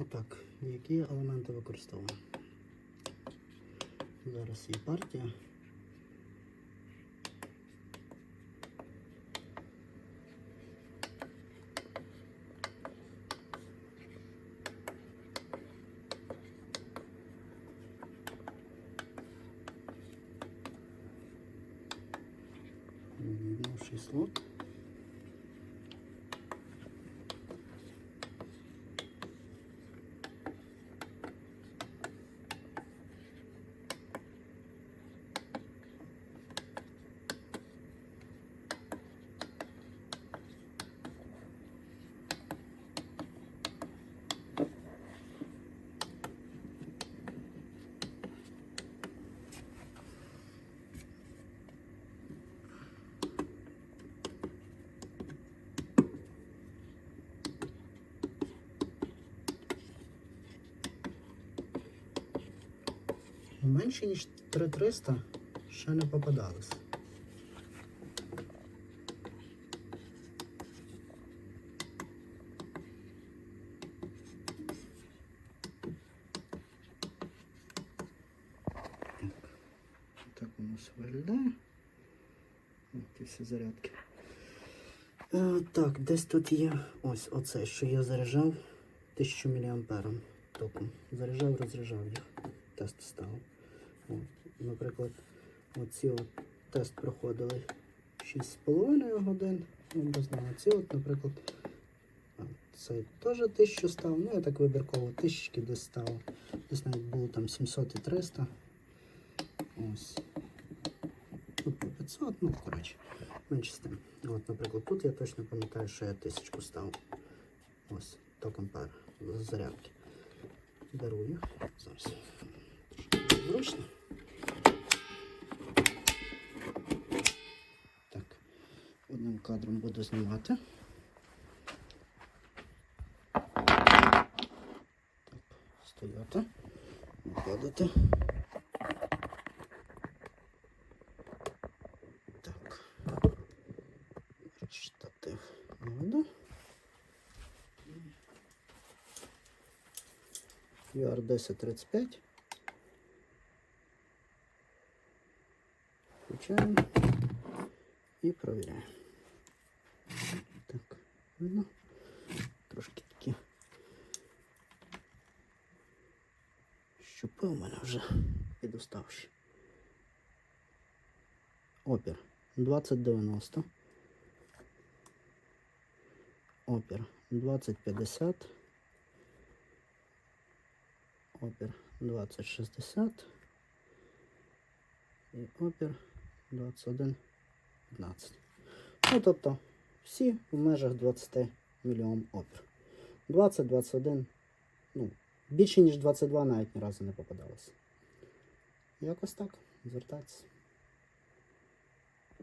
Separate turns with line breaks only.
І так, які елементи використовуємо? Зараз є партія. Відновший слот. Менше ніж 3300 ще не попадалось. Виглядає. Ось всі зарядки. Е, так, десь тут є ось оце, що я заряджав 1000 мА током. Заряджав, розряджав їх. Тест ставив. Наприклад, оці от тест проходили 6,5 годин. Ну. Ці от, наприклад, цей теж 1000 став. Ну, я так вибірково тисячки десь ставив. Десь навіть було там 700 і 300. Ось. Тут по 500, ну, коротше, менше з тим. От, наприклад, тут я точно пам'ятаю, що я тисячку ставив. Ось, током пар з зарядки. Їх. Зараз зручно. Так, одним кадром буду знімати. Так, стояти, накладати. Так, штатив воду. UR1035 Включаем и проверяем. Так, видно. Трошки такі. Щупи у мене вже підуставші. Опір 2090. Опір 2050. Опер 2060 и опер 21, 15. Ну, тобто, всі в межах 20 мільйон Опер. 20, 21, ну, більше, ніж 22, навіть ні разу не попадалося. Якось так. Звертайтеся.